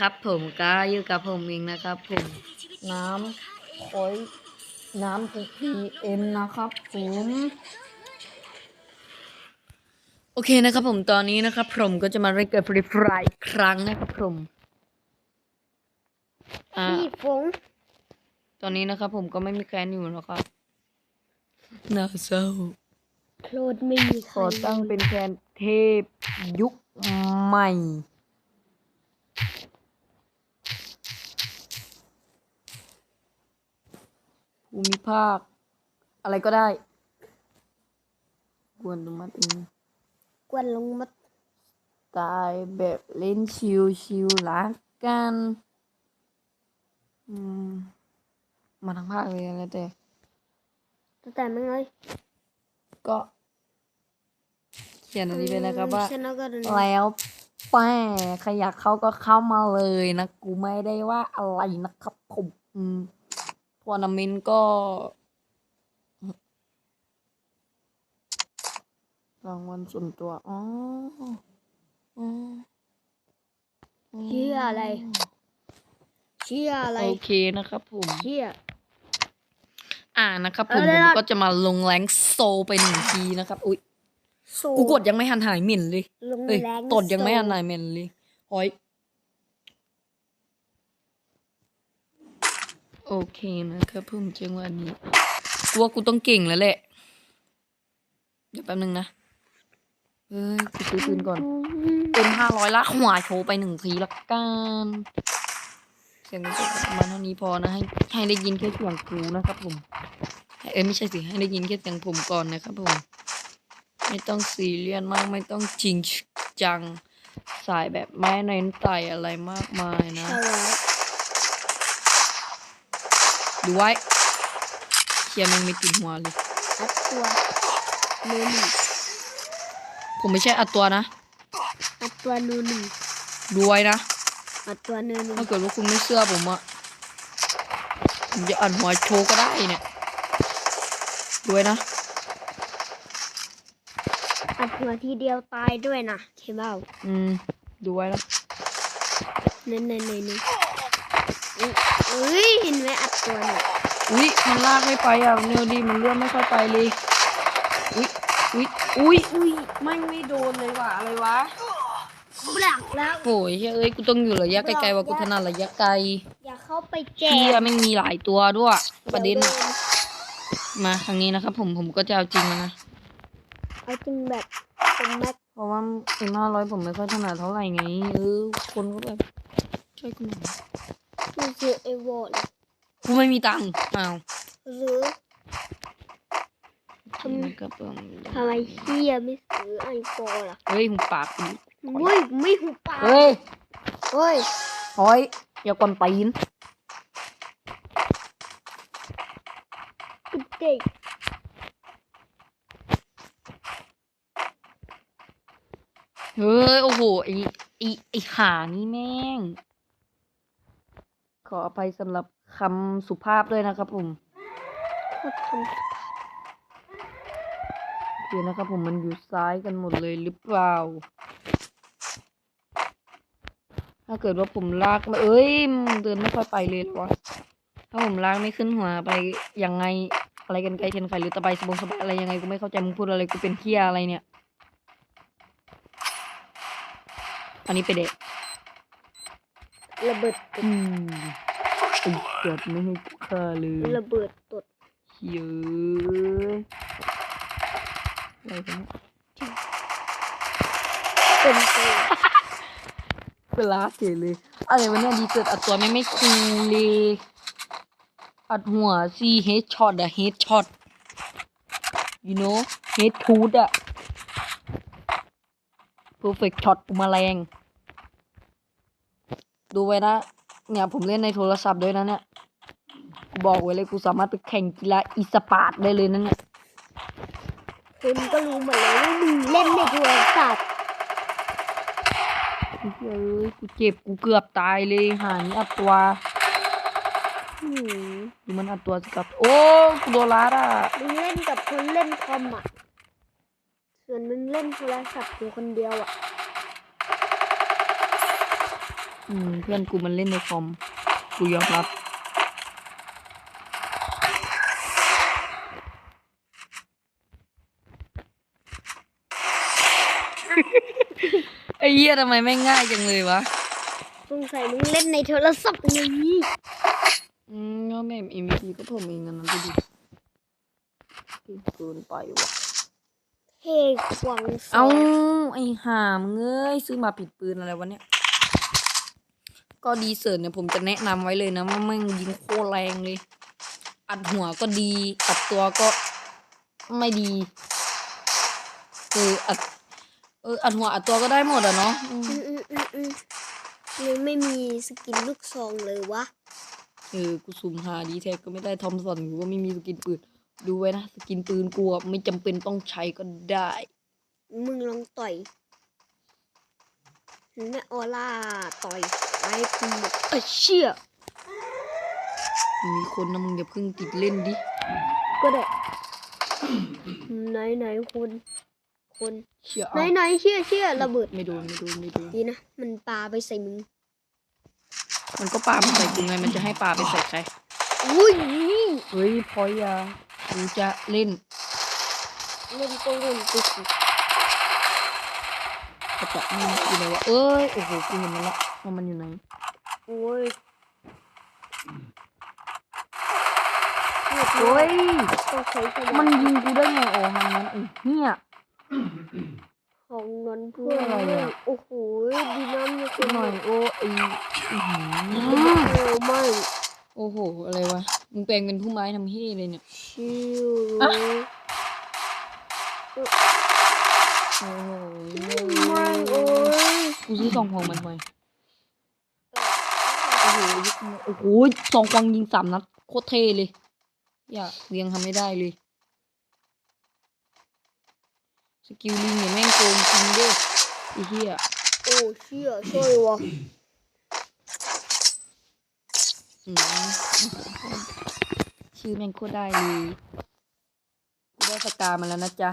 ครับผมก็อยู่กับผมเองนะครับผมน้ำคอยน้ำพีพีเอ็มนะครับผมโอเคนะครับผมตอนนี้นะครับผมก็จะมาเล่นเกิดฟรีฟรายครั้งนะครับผมอ่าพี่ฟงตอนนี้นะครับผมก็ไม่มีแคลนอยู่แล้วครับน่าเศร้าโคลดไม่มีขอตั้งเป็นแคนเทพยุคใหม่ ภูมิภาค อะไรก็ได้ กวนดูมัดเองกวนลงมาตายแบบเล่นชิวชิวๆละกันอืมมาทั้งภาคเลยแล้วแต่ตั้งแต่ไม่เลยก็เขียนอันนี้เลยนะครับว่าฉันเอาก็เดินแล้วแต่ใครอยากเข้าก็เข้ามาเลยนะ กูไม่ได้ว่าอะไรนะครับผมอืม ทัวร์นาเมนต์ก็รางวัลส่วนตัว อ๋ออ๋อเชื่ออะไร เชื่ออะไร โอเคนะครับผม เชื่ออ่านะครับผมเอาเลยผมล่ะก็จะมาลงแรงโซไปหนึ่งทีนะครับ อุ้ยสู้กูกดยังไม่หันหายเหม็นเลย ลงเอ้ยแรงตดยังไม่หันสู้หายเหม็นเลยหอย โอเคนะครับผมจังวะนี้กูว่ากูต้องเก่งแล้วแหละ เดี๋ยวแป๊บนึงนะเฮ้ยกูซื้อปืนก่อนเต็มห้าร้อยละหัวโชว์ไปหนึ่งทีละกันเสียงมันมาเท่านี้พอนะให้ให้ได้ยินแค่เสียงกูนะครับผมเอ้ยไม่ใช่สิให้ได้ยินแค่เสียงผมก่อนนะครับผม ไม่ต้องซีเรียสมากไม่ต้องจริงจังสายแบบไม่เน้นไต่อะไรมากมายนะ ดูไว้เคียร์แม่งไม่ติดหัวเลย อัดตัวนูหนึ่งผมไม่ใช่อัดตัวนะ อัดตัวนูหนึ่งดูไว้นะ อัดตัวนูหนึ่งถ้าเกิดว่าคุณไม่เชื่อผมอะผมจะอัดหัวโชว์ก็ได้เนี่ยดูไว้นะ อัดหัวทีเดียวตายด้วยนะเคเบ้าอืมดูไว้นะเน้นเน้นเน้นเอ้ยเห็นไหมอัดตัวเนี่ยอุ้ยมันลากไม่ไปอะเนวดีมันเลื่อนไม่ค่อยไปเลย อุ้ยอุ้ยอุ้ยอุ้ยไม่ไม่โดนเลยว่ะอะไรวะบลักแล้วโอ้ยเฮ้ยเอ้ยกูต้องอยู่ระยะไกลๆว่ากูถนัดระยะไกล อย่าเข้าไปแจเที่ยกไม่งมีหลายตัวด้วย ประเด็นอะมาทางนี้นะครับ ผมผมก็จะเอาจริงแล้วนะเอาจริงแบบเป็นแม็กเพราะว่าเอ็มห้าร้อยผมไม่ค่อยถนัดเท่าไหร่ไงเออคนก็แบบช่วยกูหน่อย คือซื้อเอโวเลยกูไม่มีตังค์อ้าวหรือทำนะครับผมทำไมเฮียไม่ซื้อไอโฟนล่ะเฮ้ยหุบปากกูอุ้ยไม่หูปากเฮ้ยเฮ้ยหอยอย่ากวนตีนเด็กเฮ้ยโอ้โหไอไอไอขานี่แม่ง ขออภัยสำหรับคำสุภาพด้วยนะครับผมเขาทโอเคนะครับผมมันอยู่ซ้ายกันหมดเลยหรือเปล่า ถ้าเกิดว่าผมลากมา เอ้ยเดินไม่ค่อยไปเลยหรอวะถ้าผมลากไม่ขึ้นหัวไปยังไงอะไรกันไกลเทียนไขหรือตะไบสบงสบายอะไรยังไงกูไม่เข้าใจมึงพูดอะไรกูเป็นเที่ยอะไรเนี่ย อันนี้ไปเด็ก ระเบิดตอืมไอ้เกิดไม่ให้กูฆ่าเลยดระเบิดตดเยอะอะไรกันเนี่ยเป็นตัวเวลาเฉยเลยอะไรวะเนี่ยดีเกิดอัดตัวไม่ไม่คูลเลยอัดหัวซีเฮดช็อตอะเฮดช็อต you know เฮดทูดอะ perfect shot ปุมาแรง ดูไว้นะ เนี่ยผมเล่นในโทรศัพท์ด้วยนะเนี่ยกูบอกไว้เลยกูสามารถไปแข่งกีฬาอีสปาร์ตได้เลยนะเนี่ยคุณก็รู้หมดเลยว่ามึงเล่นในโทรศัพท์เฮ้ยกูเจ็บกูเกือบตายเลยหานี่อัดตัวหืมดูมันอัดตัวสิครับ โอ้กูโดนลัดอะมึงเล่นกับคนเล่นคอมอะ ส่วนมึงเล่นโทรศัพท์อยู่คนเดียวอะ อืมเพื่อนกูมันเล่นในคอม กูยอมรับ ไอ้เหี้ยทำไมไม่ง่ายจังเลยวะสงสัยมึงเล่นในโทรศัพท์ไงอืมก็แม่เอ็มวีก็ผมเองนะนะดูดิเก่งเกินไปว่ะเท่กวังสเอาองไอ้ห่ามเงยซื้อมาผิดปืนอะไรวะเนี่ย ก็ดีเสิร์ตเนี่ยผมจะแนะนำไว้เลยนะว่าแม่งยิงโคตรแรงเลย อัดหัวก็ดี อัดตัวก็ไม่ดีเอออัดเอออัดหัวอัดตัวก็ได้หมดอะเนาะอืมอืมอืมอืมอืมยังไม่มีสกินลูกซองเลยวะเออกูสุ่มหาดีแท็กก็ไม่ได้ทอมสันกูก็ไม่มีสกินปืนดูไว้นะสกินปืนกูอะไม่จำเป็นต้องใช้ก็ได้ มึงลองต่อยแม่ออร่าต่อย ไอ้กูหมดเอ้ยเชี่ยมีคนนะมึงอย่าเพิ่งติดเล่นดิ ก็ได้ ไหนไหนคน คนเชี่ยไหนเอาไหนเชี่ยเชี่ยระเบิด ไม่โดนไม่โดนไม่โดนดีนะ มันปาไปใส่มึง มันก็ปาไปใส่กูไง มันจะให้ปาไปใส่ใคร อุ้ย เฮ้ยพอยากูจะเล่น เล่นก็เล่นไปสิกระเจาะนี่อยู่ไหนวะเอ้ย โอ้โห กูเห็นมันละ ว่ามันอยู่ไหนโอ้ยโอ้ยต้องใช้สมัมานธิยิงกูได้ไงโอ้ทางนั้นไอ้เหี้ยของนั้นเพื่อเพื่ออะไรอะโอ้โหดีน้ำมีคกูนหน่อยโอ้ไอ้อื้อหืโอ้อไม่โอ้โห อะไรวะ มึงแปลงเป็นผู้ไม้ทำเฮ้เลยเนี่ย ชิวอะโอ้โหไม่โอ้ยกูซื้อซองของมันไปโอ้โหโอ้โหซองควงยิงสามนัดโคตรเท่เลย อย่าเรียงทำไม่ได้เลย สกิลลิงเนี่ยแม่งโกงจริงเด้ไอ้เหี้ยโอ้เชี่ยช่วยวะอืมชื่อแม่งโคตรได้เลยกูได้สกามาแล้วนะจ๊ะ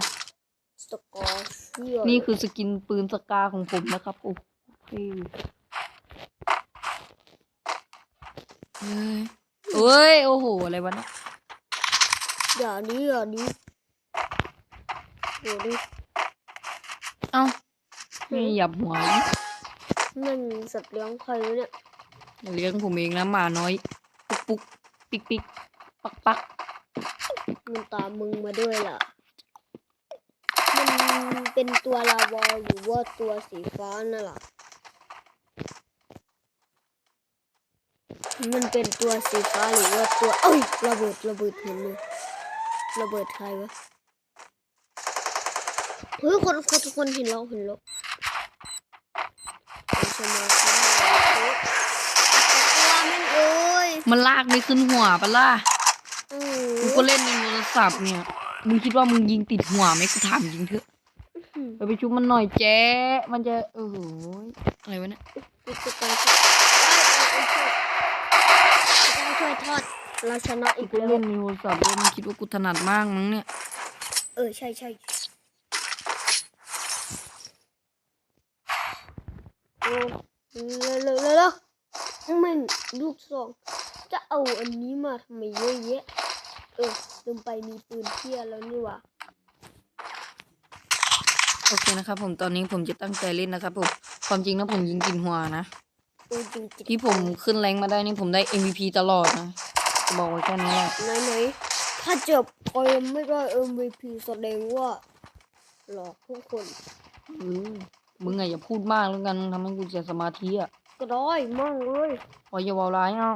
สกอร์เชี่ยนี่คือสกินปืนสกาของผมนะครับ โอ้โห เฮ้ยเอ้ย โอ้โห อะไรวะเนี่ยอย่านี้อย่านี้โอ้ดิเอ้าไม่หยับหัวดิมันสัตว์เลี้ยงใครวะเนี่ยอย่าเลี้ยงผมเองนะหมาน้อย ปุ๊กปุ๊กปิกปิกปักปักมันตามมึงมาด้วยล่ะ มันเป็นตัวลาวอหรือว่าตัวสีฟ้าน่ะล่ะ มันเป็นตัวสีฟ้าหรือว่าตัวเอ้ยระเบิดระเบิดเห็นเลยระเบิดใครวะเฮ้ยคนคนทุกคนเห็นแล้วเห็นแล้วเอาสมาธิหน่อยเฮ้ยตัวแม่งเอ้ยมันลากไม่ขึ้นหัวปะล่ะอืกูก็เล่นในโทรศัพท์เนี่ยมึงคิดว่ามึงยิงติดหัวไหมกูถามจริงเถอะมไปไปชุบมันหน่อยแจ๊ะมันจะโอ้โหอะไรวะเนี่ยปิดการ ช่วยช่วยทอด เราชนะอีกกูแล้วเล่นในโทรศัพท์ด้วยมึงคิดว่ากูถนัดมากมั้งเนี่ย เออ ใช่ใช่โอ้เร็วเร็วเร็วเร็วมันลูกสอง จะเอาอันนี้มาทำไมเยอะแยะ เออลืมไปมีปืนเที่ยแล้วนี่หว่าโอเคนะครับผมตอนนี้ผมจะตั้งใจเล่นนะครับผมความจริงนะผมยิงกินหัวนะ เออจริงจริงที่ผมขึ้นแรงมาได้นี่ผมได้ MVP ตลอดนะจะบอกไว้แค่นี้แหละไหนไหนถ้าเจบเกมไม่ได้ MVP แสดงว่า หลอกทุกคนเออมึงอะอย่าพูดมากแล้วกันมึงทำให้กูเสียสมาธิอะก็ได้มั่งเลยพออย่าเวาร้ายเอา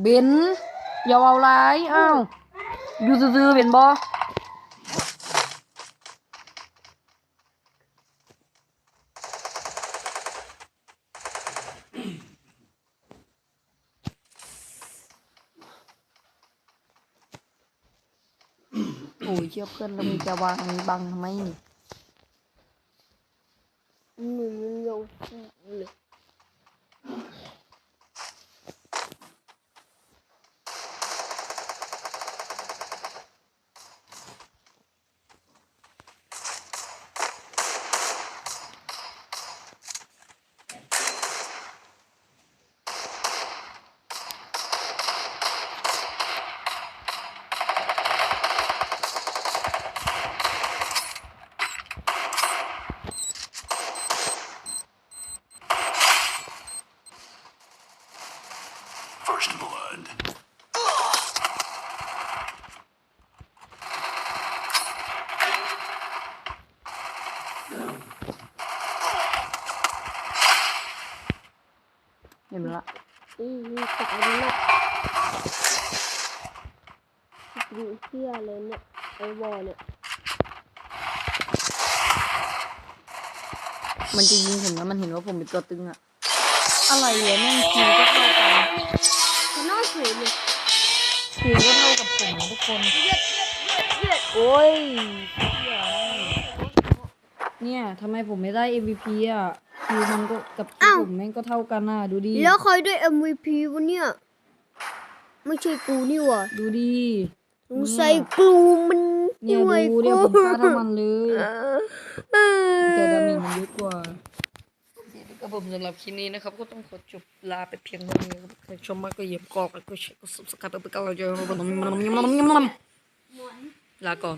เบนอย่าเวาร้ายเอ้าอยู่ซื่อๆเบนบอ เชื่อเพื่อนแล้วมึงจะวางบังทำไมนี่ หนึ่งมันยังเลย blood. เห็นไหมละอืมตายแล้วนะดูเที่ยเลยเนี่ยไอ้วอลเนี่ยมันจะยิงผมแล้วมันเห็นว่าผมเป็นตัวตึงอะอะไรเนี่ยแม่งคิวก็เท่ากันชนะเฉยเลยคิวก็เท่ากับผมนะทุกคนเย็ดเย็ดเย็ดเย็ดโอ้ยเหี้ย เนี่ยทำไมผมไม่ได้ MVP อะคิวมันก็กับคิวผมแม่งก็เท่ากันน่ะดูดิแล้วใครได้ MVP วะเนี่ย ไม่ใช่กูนี่หว่ะดูดิสงสัยกูมันเนี่ยห่วยดูเดี๋ยวผมฆ่าทั้งมันเลยเออแต่ดาเมจมันเยอะกว่า ก็ผมสำหรับคลิปนี้นะครับ ก็ต้องขอจบลาไปเพียงเท่านี้ครับใครชมมากก็เหยียบกรอกแล้วก็แชร์ก็ subscribe ไปกันเราจะลาก่อน